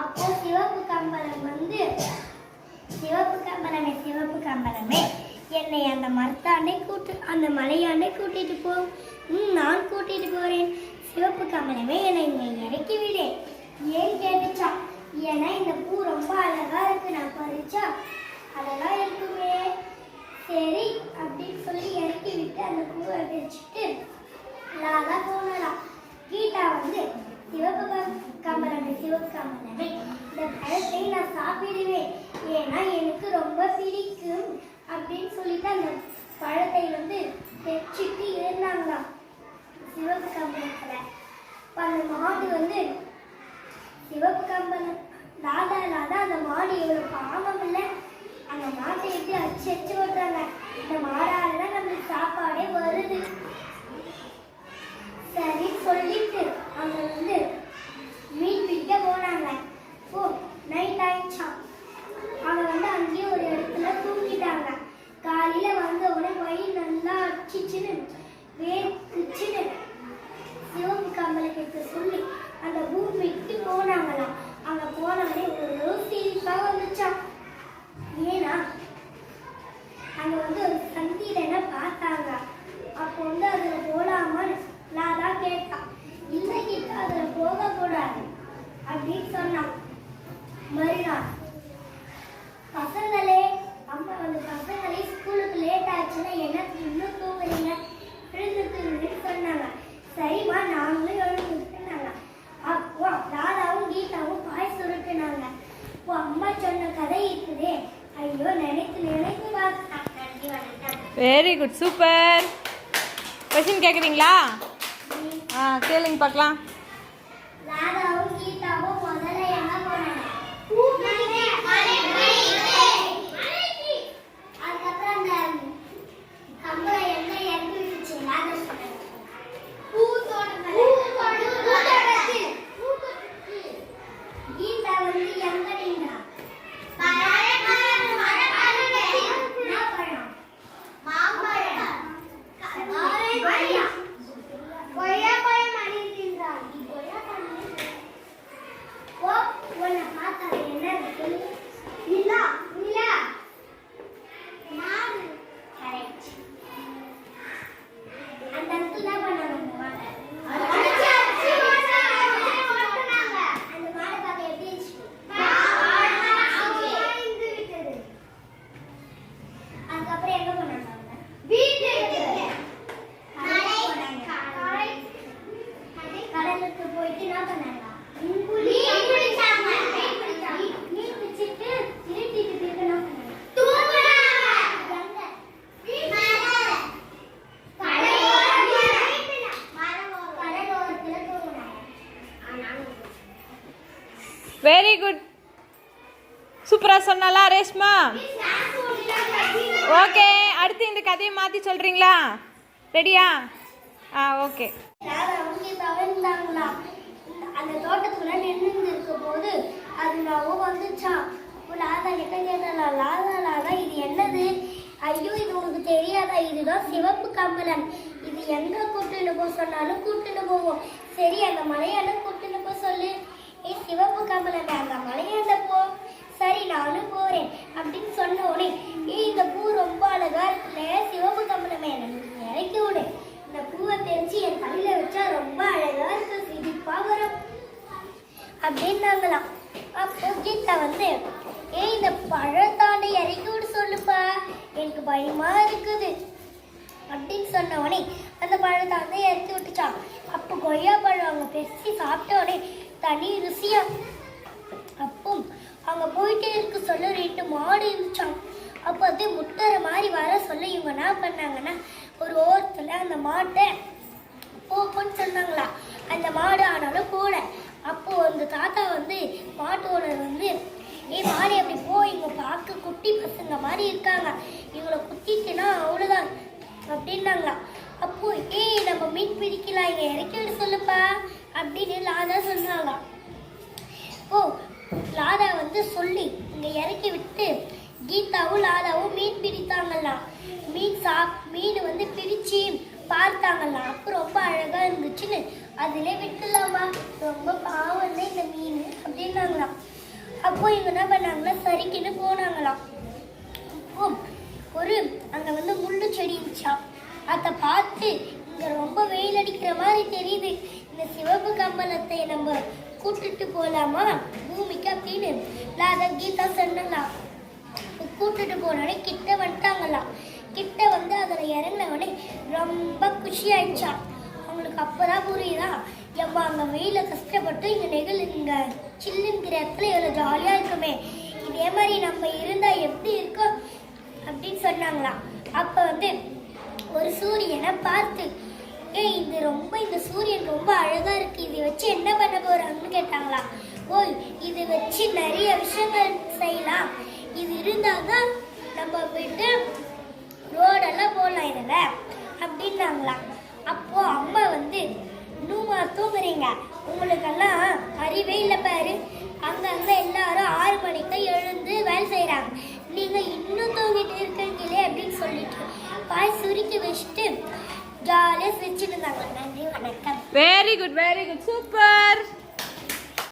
அப்போ சிவப்பு கம்பளம் வந்து சிவப்பு கம்பளமே சிவப்பு கம்பளமே. என்னை அந்த மரத்தாண்டே கூட்டு அந்த மலையாண்டே கூட்டிட்டு போ. ம் நான் கூட்டிட்டு போறேன். சிவப்பு கம்பளமே என்னை இங்கே இறக்கி விடு. ஏன் கேட்டுச்சா? ஏன்னா இந்த பூ ரொம்ப அழகா இருக்கு. நான் பறிச்சா அழகா இருக்குமே. சரி அப்படின்னு சொல்லி இறக்கி விட்டு அந்த பூவை வச்சுட்டு லாலா போனலாம் கீட்டா வந்து சிவப்பு கம்- கமலமே சிவப்பு கமலமே இந்த பழத்தை நான் சாப்பிடுவேன். ஏன்னா எனக்கு ரொம்ப பிடிக்கும் அப்படின்னு சொல்லிட்டு அந்த பழத்தை வந்து வச்சுட்டு இருந்தாங்களாம் சிவப்பு கம்பளத்தில் அந்த மாடு வந்து சிவப்பு கம்பளம் ராதா ராதா அந்த மாடு எவ்வளவு பாவம் இல்லை. அந்த மாட்டை எப்படி அச்சு அச்சு ஓட்டுறாங்க. இந்த மாடால நம்மளுக்கு சாப்பாடே வருது சரி சொல்லிட்டு அங்க வந்து மீன் பிடிக்க போனாங்க ஓ நைட் ஆயிடுச்சாம் அவங்க வந்து அங்கேயே ஒரு இடத்துல தூங்கிட்டாங்க காலையில வந்த உடனே வயிறு நல்லா அடிச்சிச்சுன்னு வேர்த்துச்சுன்னு சிவப்பு கம்பளத்துக்கு சொல்லி அந்த பூமிக்கு போனாங்களாம் அங்க போனவனே ஒரு சிரிப்பா வந்துச்சாம் ஏன்னா அங்க வந்து ஒரு சந்திரனை பார்த்தாங்க அப்போ வந்து அதுல போலாமான்னு லாதா கேட்டா இல்ல கிட்ட அதுல போக கூடாது அப்படின்னு சொன்னான் மறுநாள் பசங்களே அம்மா வந்து பசங்களே ஸ்கூலுக்கு லேட் ஆச்சுன்னா என்ன இன்னும் தூங்குறீங்க? எழுந்து தூங்குன்னு சொன்னாங்க. சரிம்மா நாங்களும் எழுந்து விட்டுனாங்க. அப்போ ராதாவும் கீதாவும் பாய் சுருட்டுனாங்க. அப்போ அம்மா சொன்ன கதை இருக்குதே. ஐயோ நினைத்து நினைத்து வெரி குட் சூப்பர் கொஷின் கேட்குறீங்களா ஆ கேளுங்க பார்க்கலாம். ராதாவும் கீதாவும் முதல்ல எங்க Này வெரி குட். சூப்பராக சொன்னாலா ரேஷ்மா? ஓகே அடுத்து இந்த கதையை மாற்றி சொல்கிறீங்களா ரெடியா? ஆ ஓகே. அந்த தோட்டத்துக்குள்ள நின்று இருக்கும் போது அது நான் வந்துச்சான் அப்போ லாதா கிட்ட கேட்டலாம் லாதா லாதா இது என்னது? ஐயோ இது உனக்கு தெரியாதா? இதுதான் சிவப்பு கம்பளம் இது எங்க கூட்டுன்னு போக சொன்னாலும் கூட்டுன்னு போவோம். சரி அந்த மலையால கூட்டுன்னு போக சொல்லு. ஏ சிவப்பு கம்பளம் அந்த மலையாண்ட போ. சரி நானும் போறேன் அப்படின்னு சொன்ன உடனே ஏ இந்த பூ ரொம்ப அழகா இருக்குல்ல சிவப்பு கம்பளமே இறக்கி விடு. இந்த பூவை தெரிச்சு என் தலையில வச்சா ரொம்ப அழகா இருக்கு சிரிப்பா வரும். அப்படின்னாங்களாம். அப்போ கீதா வந்து ஏய் இந்த பழத்தாண்டை இறக்கி விட சொல்லுப்பா எனக்கு பயமா இருக்குது. அப்படின்னு சொன்ன உடனே அந்த பழத்தாண்டை இறக்கி விட்டுச்சான் அப்போ கொய்யா பழம் அவங்க பெருசி சாப்பிட்ட உடனே தனி ருசியா. அப்போ அவங்க போயிட்டே இருக்க சொல்ல ரெண்டு மாடு இருந்துச்சான் அப்போ அது முட்டுற மாதிரி வர சொல்ல இவங்க என்ன பண்ணாங்கன்னா ஒரு ஓரத்தில் அந்த மாட்டை போன்னு சொன்னாங்களா. அந்த மாடு ஆனாலும் போல. அப்போது அந்த தாத்தா வந்து மாட்டு ஓனர் வந்து ஏ மாடு அப்படி போ இவங்க பார்க்க குட்டி பசங்க மாதிரி இருக்காங்க. இவங்களை குத்திட்டுனா அவ்வளோதான் அப்படின்னாங்களாம் அப்போ ஏய் நம்ம மீன் பிடிக்கலாம் இங்கே இறக்கி விட சொல்லுப்பா. அப்படின்னு லாதா சொன்னாங்களாம் ஓ லாதா வந்து சொல்லி இங்கே இறக்கி விட்டு கீதாவும் லாதாவும் மீன் பிடித்தாங்கலாம் மீன் சா மீன் வந்து பிரிச்சு பார்த்தாங்களாம் அப்போ ரொம்ப அழகாக இருந்துச்சுன்னு. அதிலே விட்டுலாமா ரொம்ப பாவம் தான் இந்த மீன் அப்படின்னாங்களாம் அப்போ இவங்க என்ன பண்ணாங்கன்னா சரிக்குன்னு போனாங்களாம் அப்போ ஒரு அங்கே வந்து முள்ளு செடி இருந்துச்சா அதை பார்த்து இங்கே ரொம்ப வெயில் அடிக்கிற மாதிரி தெரியுது. இந்த சிவப்பு கம்பளத்தை நம்ம கூட்டிட்டு போகலாமா பூமிக்கு அப்படின்னு. நான் கீதா சொன்னலாம் கூட்டுட்டு போனோடனே கிட்ட வந்துட்டாங்களாம். கிட்ட வந்து அதில் இறங்கினவனே ரொம்ப குஷி ஆயிடுச்சான் அவங்களுக்கு அப்பதான் புரியுதா? எவ்வளோ அங்கே வெயில கஷ்டப்பட்டு இங்கே நெகிழ் இங்கே சில்லுங்கிற இடத்துல எவ்வளோ ஜாலியாக இருக்குமே. இதே மாதிரி நம்ம இருந்தால் எப்படி இருக்கும்? அப்படின்னு சொன்னாங்களாம். அப்போ வந்து ஒரு சூரியனை பார்த்து ரொம்ப இந்த சூரியன் ரொம்ப அழகா இருக்கு. இதை வச்சு என்ன பண்ண போறாங்கன்னு கேட்டாங்களா? ஓய் இது வச்சு நிறைய விஷயங்கள் செய்யலாம். இது இருந்தாதான் நம்ம போயிட்டு ரோடெல்லாம் போடலாம் இதில் அப்படின்னாங்களாம் அப்போ அம்மா வந்து இன்னுமா தூங்குறீங்க. உங்களுக்கெல்லாம் அறிவே இல்லை பாரு. அங்கங்கே எல்லாரும் ஆறு மணிக்கு எழுந்து வேலை செய்கிறாங்க நீங்கள் இன்னும் தூங்கிட்டு இருக்கீங்களே அப்படின்னு சொல்லிட்டு பாய் சுருக்கி வச்சுட்டு ஜாலியாக சிரிச்சுட்டு இருந்தாங்க. நன்றி வணக்கம். Very good very good super